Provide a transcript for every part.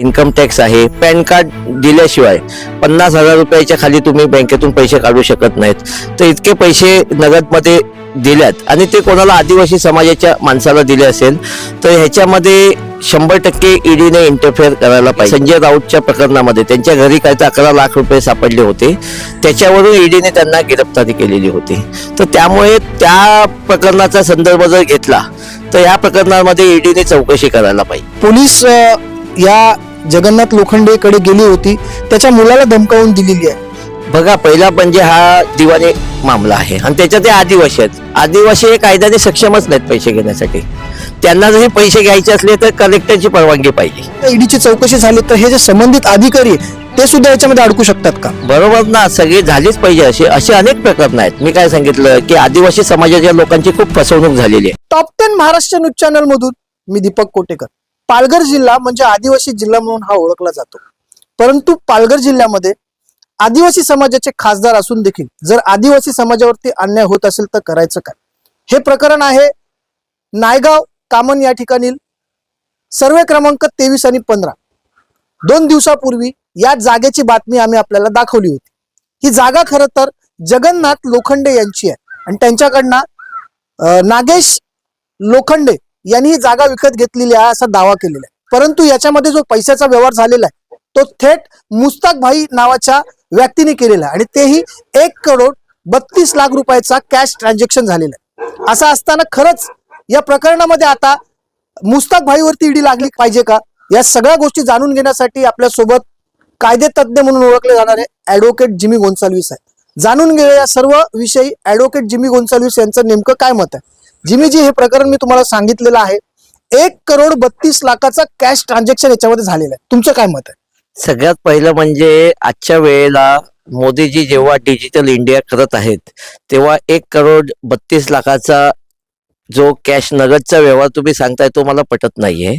Income tax आहे. PAN card दिल्याशिवाय पन्नास हजार रुपयाच्या खाली तुम्ही बँकेतून पैसे काढू शकत नाहीत. तर इतके पैसे नगदमध्ये दिल्यात आणि ते कोणाला आदिवासी समाजाच्या माणसाला दिले असेल तर ह्याच्यामध्ये शंभर टक्के ईडीने इंटरफेअर करायला पाहिजे. संजय राऊतच्या प्रकरणामध्ये त्यांच्या घरी काय तर अकरा लाख रुपये सापडले होते. त्याच्यावरून ईडीने त्यांना गिरफ्तारी केलेली होती. तर त्यामुळे त्या प्रकरणाचा संदर्भ जर घेतला तर या प्रकरणामध्ये ईडीने चौकशी करायला पाहिजे. पोलीस या जगन्नाथ लोखंडेकडे गेली होती त्याच्या मुलाला धमकावून दिलेली आहे. बघा पहिला म्हणजे हा दिवाणी मामला आहे. आणि त्याच्यात ते आदिवासी आहेत. आदिवासी हे कायद्याने सक्षमच नाहीत पैसे घेण्यासाठी. त्यांना जरी पैसे घ्यायचे असले तर कलेक्टरची परवानगी पाहिजे. ईडीची चौकशी झाली तर हे जे संबंधित अधिकारी ते सुद्धा याच्यामध्ये अडकू शकतात का? बरोबर ना सगळी झालीच पाहिजे असे असे अनेक प्रकरण आहेत. मी काय सांगितलं की आदिवासी समाजाच्या लोकांची खूप फसवणूक झालेली आहे. Top ten Maharashtra news channel मधून मी दीपक कोटेकर. पालघर जिल्हा म्हणजे आदिवासी जिल्हा म्हणून हा ओळखला जातो. परंतु पालघर जिल्ह्यामध्ये आदिवासी समाजाचे खासदार असून देखील जर आदिवासी समाजावरती अन्याय होत असेल तर करायचं काय? हे प्रकरण आहे नायगाव कामन या ठिकाणी सर्वे क्रमांक तेवीस आणि पंधरा. दोन दिवसापूर्वी या जागेची बातमी आम्ही आपल्याला दाखवली होती. ही जागा खरं तर जगन्नाथ लोखंडे यांची आहे. आणि त्यांच्याकडनं नागेश लोखंडे यांनी ही जागा विकत घेतलेली आहे असा दावा केलेला आहे. परंतु याच्यामध्ये जो पैशाचा व्यवहार झालेला आहे तो थेट मुस्ताक भाई नावाच्या व्यक्तीने केलेला आहे. आणि तेही एक करोड बत्तीस लाख रुपयाचा कॅश ट्रान्झॅक्शन झालेला आहे. असं असताना खरंच या प्रकरणामध्ये आता मुस्ताक भाईवरती ईडी लागली पाहिजे का? या सगळ्या गोष्टी जाणून घेण्यासाठी आपल्यासोबत कायदे तज्ज्ञ म्हणून ओळखले जाणारे ऍडव्होकेट जिमी गोन्साल्विस आहे जाणून घेऊया या सर्व विषयी ऍडव्होकेट जिमी गोन्साल्विस यांचं नेमकं काय मत आहे? जिमीजी हे प्रकरण मी तुम्हाला सांगितलेलं आहे. एक करोड बत्तीस लाखाचा कॅश ट्रान्झॅक्शन याच्यामध्ये झालेलं आहे. तुमचं काय मत आहे? सगळ्यात पहिलं म्हणजे आजच्या वेळेला मोदीजी जेव्हा डिजिटल इंडिया करत आहेत तेव्हा एक करोड बत्तीस लाखाचा जो कॅश नगदचा व्यवहार तुम्ही सांगताय तो मला पटत नाहीये.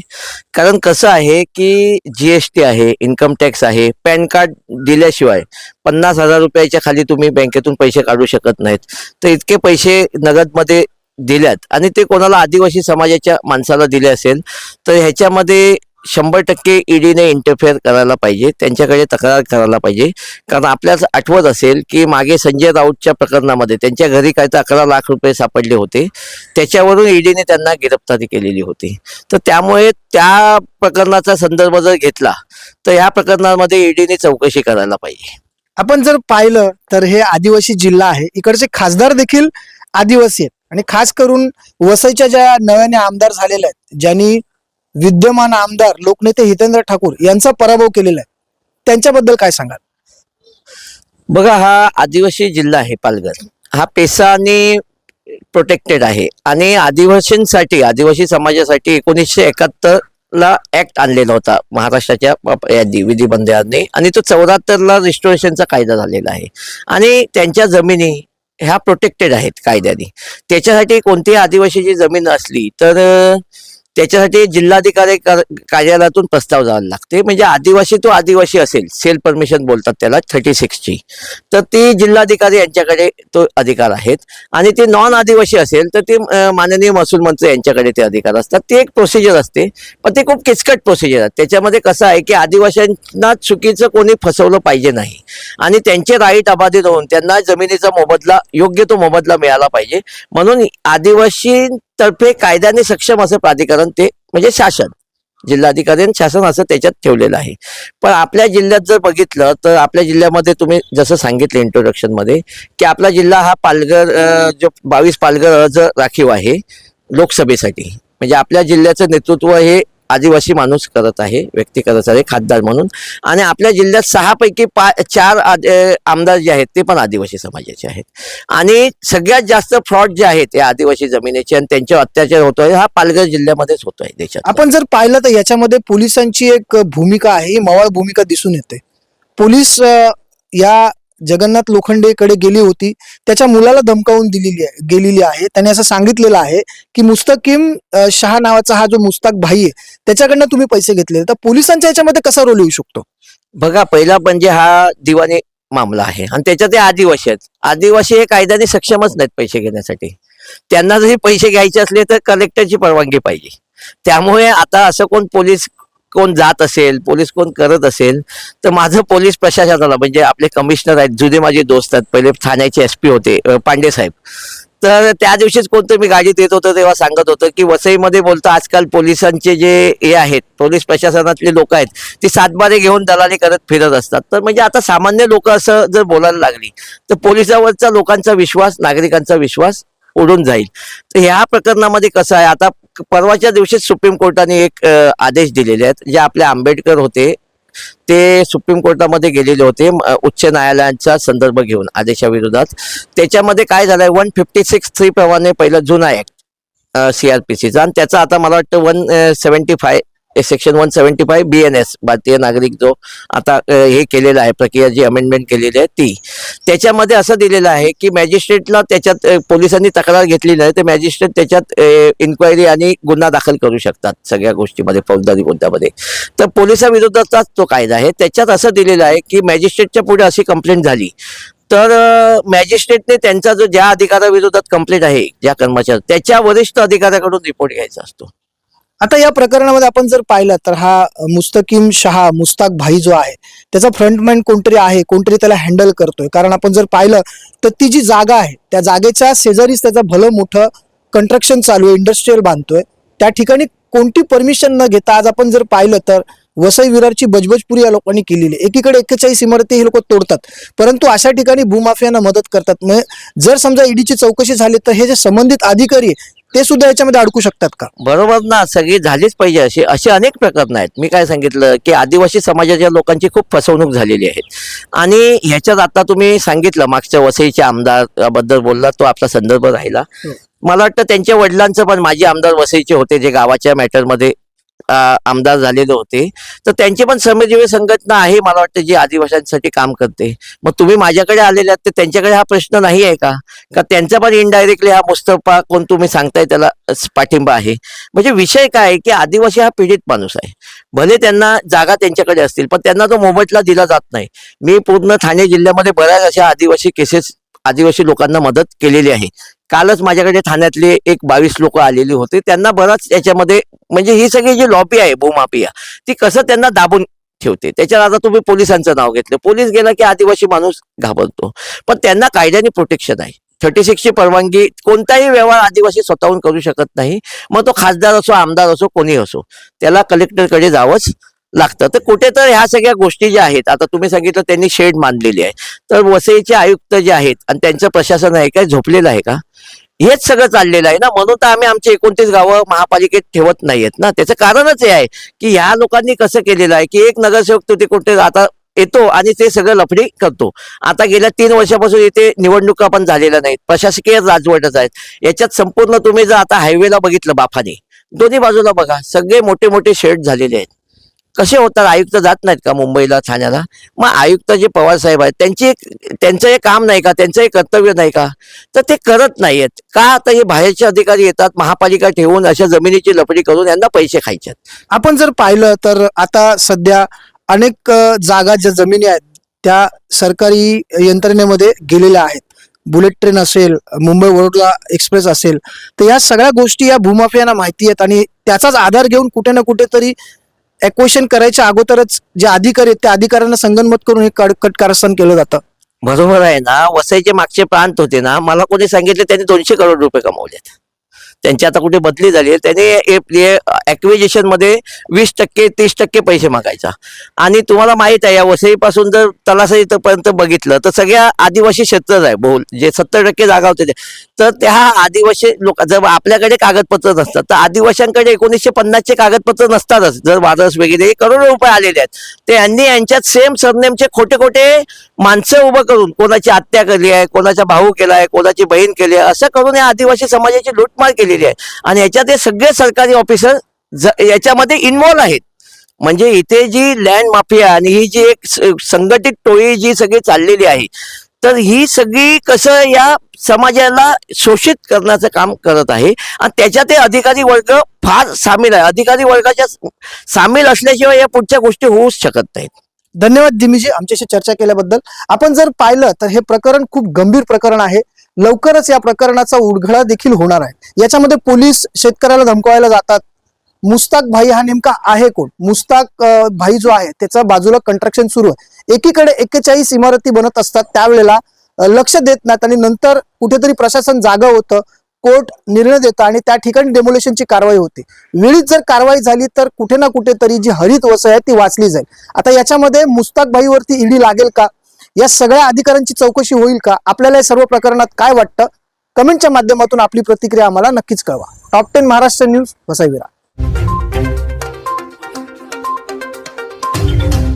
कारण कसं आहे की जीएसटी आहे इन्कम टॅक्स आहे पॅन कार्ड दिल्याशिवाय पन्नास हजार रुपयाच्या खाली तुम्ही बँकेतून पैसे काढू शकत नाहीत. तर इतके पैसे नगदमध्ये दिल्यात आणि ते कोणाला आदिवासी समाजाच्या माणसाला दिले असेल तर ह्याच्यामध्ये शंभर टक्के ईडीने इंटरफेअर करायला पाहिजे त्यांच्याकडे तक्रार करायला पाहिजे. कारण आपल्याला आठवत असेल की मागे संजय राऊतच्या प्रकरणामध्ये त्यांच्या घरी काय तर अकरा लाख रुपये सापडले होते. त्याच्यावरून ईडीने त्यांना गिरफ्तारी केलेली होती. तर त्यामुळे त्या प्रकरणाचा संदर्भ जर घेतला तर या प्रकरणामध्ये ईडीने चौकशी करायला पाहिजे. आपण जर पाहिलं तर हे आदिवासी जिल्हा आहे. इकडचे खासदार देखील आदिवासी आहेत. आणि खास करून वसईच्या ज्या नव्याने आमदार झालेल्या आहेत ज्यांनी विद्यमान आमदार लोकनेते हितेंद्र ठाकूर यांचा पराभव केलेला आहे त्यांच्याबद्दल काय सांगाल? बघा हा आदिवासी जिल्हा आहे पालघर. हा पेसाने प्रोटेक्टेड आहे. आणि आदिवासींसाठी आदिवासी समाजासाठी एकोणीसशे एकाहत्तर ला ऍक्ट आणलेला होता महाराष्ट्राच्या यांनी यादी विधी आणि तो चौऱ्याहत्तरला रिस्टोरेशनचा कायदा झालेला आहे. आणि त्यांच्या जमिनी ह्या प्रोटेक्टेड आहेत कायद्याने. त्याच्यासाठी कोणतीही आदिवासीची जमीन असली तर त्याच्यासाठी जिल्हाधिकारी कार- कार्यालयातून प्रस्ताव जावा लागते. म्हणजे आदिवासी तो आदिवासी असेल. सेल परमिशन बोलतात त्याला थर्टी सिक्सची तर ती जिल्हाधिकारी यांच्याकडे तो अधिकार आहेत. आणि ते नॉन आदिवासी असेल तर ते माननीय महसूल मंत्री यांच्याकडे ते अधिकार असतात. ती एक प्रोसिजर असते. पण ते खूप किचकट प्रोसिजर आहे. त्याच्यामध्ये कसं आहे की आदिवासींना चुकीचं कोणी फसवलं पाहिजे नाही. आणि त्यांचे राईट अबाधित होऊन त्यांना जमिनीचा मोबदला योग्य तो मोबदला मिळाला पाहिजे. म्हणून आदिवासी तर्फे कायद्याने सक्षम असं प्राधिकरण ते म्हणजे शासन जिल्हाधिकारी शासन असं त्याच्यात ठेवलेलं आहे. पण आपल्या जिल्ह्यात जर बघितलं तर आपल्या जिल्ह्यामध्ये तुम्ही जसं सांगितलं इंट्रोडक्शनमध्ये की आपला जिल्हा हा पालघर जो बावीस पालघर अर्ज राखीव आहे लोकसभेसाठी. म्हणजे आपल्या जिल्ह्याचं नेतृत्व हे आदिवासी माणूस करत आहे व्यक्ती करत आहे खासदार म्हणून. आणि आपल्या जिल्ह्यात सहापैकी पा चार आद- आमदार जे आहेत ते पण आदिवासी समाजाचे आहेत. आणि सगळ्यात जास्त फ्रॉड जे आहेत या आदिवासी जमिनीचे आणि त्यांच्यावर अत्याचार होतोय हा पालघर जिल्ह्यामध्येच होतोय देशात. आपण जर पाहिलं तर याच्यामध्ये पोलिसांची एक भूमिका आहे ही मवाळ भूमिका दिसून येते. पोलीस या जगन्नाथ लोखंडेकडे गेली होती त्याच्या मुलाला धमकावून दिलेली आहे गेलेली आहे. त्याने असं सांगितलेलं आहे की मुस्तकीम शहा नावाचा हा जो मुस्ताक भाई आहे त्याच्याकडनं तुम्ही पैसे घेतले. तर पोलिसांच्या याच्यामध्ये कसा रोल येऊ शकतो? बघा पहिला म्हणजे हा दिवाणी मामला आहे. आणि त्याच्यात ते आदिवासी आहेत. आदिवासी हे कायद्याने सक्षमच नाहीत पैसे घेण्यासाठी. त्यांना जरी पैसे घ्यायचे असले तर कलेक्टरची परवानगी पाहिजे. त्यामुळे आता असं कोण पोलीस कोण जात असेल पोलीस कोण करत असेल तर माझं पोलीस प्रशासनाला म्हणजे आपले कमिशनर आहेत जुने माझे दोस्त आहेत पहिले ठाण्याचे एस पी होते पांडे साहेब. तर त्या दिवशीच कोणतं मी गाडीत येत होतं तेव्हा सांगत होतं की वसईमध्ये बोलतो आजकाल पोलिसांचे जे हे आहेत पोलीस प्रशासनातले लोक आहेत ती सातबारे घेऊन दलाली करत फिरत असतात. तर म्हणजे आता सामान्य लोक असं जर बोलायला लागली तर पोलिसावरचा लोकांचा विश्वास नागरिकांचा विश्वास उडून जाईल. तर ह्या प्रकरणामध्ये कसं आहे आता परवाच्या दिवशीच सुप्रीम कोर्टाने एक आदेश दिलेले आहेत जे आपले आंबेडकर होते ते सुप्रीम कोर्टामध्ये गेलेले होते उच्च न्यायालयांचा संदर्भ घेऊन आदेशाविरोधात. त्याच्यामध्ये काय झालंय वन फिफ्टी सिक्स थ्री प्रमाणे पहिलं जुना ऍक्ट सीआरपीसीचा आणि त्याचा आता मला वाटतं one seventy five section one seventy five B N S भारतीय नागरिक जो आता हे केलेला आहे प्रक्रिया जी अमेंडमेंट केलेली आहे ती. त्याच्यामध्ये असं दिलेलं आहे की मॅजिस्ट्रेटला त्याच्यात पोलिसांनी तक्रार घेतली नाही तर मॅजिस्ट्रेट त्याच्यात इन्क्वायरी आणि गुन्हा दाखल करू शकतात सगळ्या गोष्टीमध्ये फौजदारी गुन्ह्यामध्ये तर पोलिसाविरोधाचाच तो कायदा आहे. त्याच्यात असं दिलेलं आहे की मॅजिस्ट्रेटच्या पुढे अशी कंप्लेंट झाली. तर मॅजिस्ट्रेटने त्यांचा जो ज्या अधिकाराविरोधात कंप्लेंट आहे ज्या कर्मचारी त्याच्या वरिष्ठ अधिकाऱ्याकडून रिपोर्ट घ्यायचा असतो. आता या प्रकरणामध्ये आपण जर पाहिलं तर हा मुस्तकीम शहा मुस्ताक भाई जो आहे त्याचा फ्रंटमॅन कोणतरी आहे कोणतरी त्याला हँडल करतोय. कारण आपण जर पाहिलं तर ती जी जागा आहे त्या जागेच्या शेजारीच त्याचं भलं मोठं कंस्ट्रक्शन चालू आहे इंडस्ट्रीयल बांधतोय. त्या ठिकाणी कोणती परमिशन न घेता आज आपण जर पाहिलं तर वसई विरारची बजबजपुरी या लोकांनी केलेली आहे. एकीकडे एक्केचाळीस इमारती हे लोक तोडतात परंतु अशा ठिकाणी भूमाफियांना मदत करतात. म्हणजे जर समजा ईडीची चौकशी झाली तर हे जे संबंधित अधिकारी ते सुद्धा याच्यामध्ये अडकू शकतात का? बरोबर ना सगळी झालीच पाहिजे अशी अशी अनेक प्रकरणं आहेत मी काय सांगितलं की आदिवासी समाजाच्या लोकांची खूप फसवणूक झालेली आहे. आणि ह्याच्यात आता तुम्ही सांगितलं मागच्या वसईच्या आमदारबद्दल बोलला तो आपला संदर्भ राहिला. हो. मला वाटतं त्यांच्या वडिलांचं पण माजी आमदार वसईचे होते जे गावाच्या मॅटरमध्ये आमदार झालेले होते. तर त्यांची पण श्रमजीवी संघटना आहे मला वाटतं जी आदिवासींसाठी काम करते. मग तुम्ही माझ्याकडे आलेले आहात तर त्यांच्याकडे हा प्रश्न नाही आहे का? का त्यांचा पण इनडायरेक्टली हा मुस्तफा कोण तुम्ही सांगताय त्याला पाठिंबा आहे. म्हणजे विषय काय आहे की आदिवासी हा पीडित माणूस आहे. भले त्यांना जागा त्यांच्याकडे असतील पण त्यांना तो मोबदला दिला जात नाही. मी पूर्ण ठाणे जिल्ह्यामध्ये बऱ्याच अशा आदिवासी केसेस आदिवासी लोकांना मदत केलेली आहे. कालच माझ्याकडे ठाण्यातले एक बावीस लोक आलेली होते. त्यांना बराच याच्यामध्ये म्हणजे ही सगळी जी लॉबी आहे भूमाफिया ती कसं त्यांना दाबून ठेवते? त्याच्यात आता तुम्ही पोलिसांचं नाव घेतलं. पोलीस गेला की आदिवासी माणूस घाबरतो. पण त्यांना कायद्याने प्रोटेक्शन आहे. थर्टी सिक्सची परवानगी कोणताही व्यवहार आदिवासी स्वतःहून करू शकत नाही. मग तो खासदार असो आमदार असो कोणी असो त्याला कलेक्टरकडे जावंच लागतं. तर कुठे तर ह्या सगळ्या गोष्टी ज्या आहेत आता तुम्ही सांगितलं त्यांनी शेड मांडलेली आहे. तर वसईचे आयुक्त जे आहेत आणि त्यांचं प्रशासन आहे काय झोपलेलं आहे का? हेच सगळं चाललेलं आहे ना. म्हणून तर आम्ही आमचे एकोणतीस गावं महापालिकेत ठेवत नाहीयेत ना. त्याचं कारणच हे आहे की ह्या लोकांनी कसं केलेलं आहे की एक नगरसेवक तिथे ते कुठे आता येतो आणि ते सगळं लफडी करतो. आता गेल्या तीन वर्षापासून इथे निवडणुका पण झालेल्या नाहीत. प्रशासकीय राजवटच आहेत. याच्यात संपूर्ण तुम्ही जर आता हायवेला बघितलं बाफाने दोन्ही बाजूला बघा. सगळे मोठे मोठे शेड झालेले आहेत. कसे होतात आयुक्त जात नाहीत का मुंबईला ठाण्याला? मग आयुक्त जे पवार साहेब आहेत त्यांची त्यांचं हे काम नाही का? त्यांचं हे कर्तव्य नाही का? तर ते करत नाहीयेत. का आता हे बाहेरचे अधिकारी येतात महापालिका ठेवून अशा जमिनीची लपडी करून यांना पैसे खायचे आपण जर पाहिलं तर आता सध्या अनेक जागा ज्या जमिनी आहेत त्या सरकारी यंत्रणेमध्ये गेलेल्या आहेत. बुलेट ट्रेन असेल मुंबई वडोदरा एक्सप्रेस असेल तर या सगळ्या गोष्टी या भूमाफियांना माहिती आहेत आणि त्याचाच आधार घेऊन कुठे ना कुठेतरी एक्वेशन करायच्या अगोदरच जे अधिकारी आहेत त्या अधिकाऱ्यांना संगनमत करून हे कट कट कारस्थान केलं जातं. बरोबर आहे ना? वसईचे मागचे प्रांत होते ना? मला कोणी सांगितले त्यांनी दोनशे करोड रुपये कमवलेत. त्यांची आता कुठे बदली झाली आहे त्याने ऍक्विजेशनमध्ये वीस टक्के तीस टक्के पैसे मागायचा. आणि तुम्हाला माहीत आहे या वसईपासून जर तलासईपर्यंत बघितलं तर सगळ्या आदिवासी क्षेत्रच आहे बहुल जे सत्तर टक्के जागा होते ते. तर त्या आदिवासी लोक जर आपल्याकडे कागदपत्र नसतात तर आदिवाशांकडे एकोणीसशे पन्नासचे कागदपत्र नसतातच. जर वारस वगैरे करोडो रुपये आलेले आहेत. ते यांनी यांच्यात सेम सरनेमचे खोटे खोटे माणसं उभं करून कोणाची हत्या केली आहे कोणाचा भाऊ केला आहे कोणाची बहीण केली आहे असं करून या आदिवासी समाजाची लूटमार केली केलेली आहे. आणि याच्यात हे सगळे सरकारी ऑफिसर याच्यामध्ये इन्व्हॉल्व आहेत. म्हणजे इथे जी लँड माफिया आणि ही जी एक संघटित टोळी जी सगळी चाललेली आहे तर ही सगळी कसं या समाजाला शोषित करण्याचं काम करत आहे. आणि त्याच्यात अधिकारी वर्ग फार सामील आहे. अधिकारी वर्गाच्या सामील असल्याशिवाय या पुढच्या गोष्टी होऊच शकत नाहीत. धन्यवाद दिमीजी आमच्याशी चर्चा केल्याबद्दल. आपण जर पाहिलं तर हे प्रकरण खूप गंभीर प्रकरण आहे. लवकरच या प्रकरणाचा उडघळा देखील होणार आहे. याच्यामध्ये पोलीस शेतकऱ्याला धमकवायला जातात. मुस्ताक भाई हा नेमका आहे कोण? मुस्ताक भाई जो आहे त्याचा बाजूला कंस्ट्रक्शन सुरू आहे. एकीकडे एक्केचाळीस इमारती बनत असतात. त्यावेळेला लक्ष देत नाहीत आणि नंतर कुठेतरी प्रशासन जागा होतं. कोर्ट निर्णय देतं आणि त्या ठिकाणी डेमोलेशनची कारवाई होते. वेळीच जर कारवाई झाली तर कुठे ना कुठेतरी जी हरित वसई आहे ती वाचली जाईल. आता याच्यामध्ये मुस्ताक भाईवरती ईडी लागेल का? या सगळ्या अधिकाऱ्यांची चौकशी होईल का? आपल्याला या सर्व प्रकरणात काय वाटतं? कमेंटच्या माध्यमातून आपली प्रतिक्रिया आम्हाला नक्कीच कळवा. Top ten Maharashtra news Vasai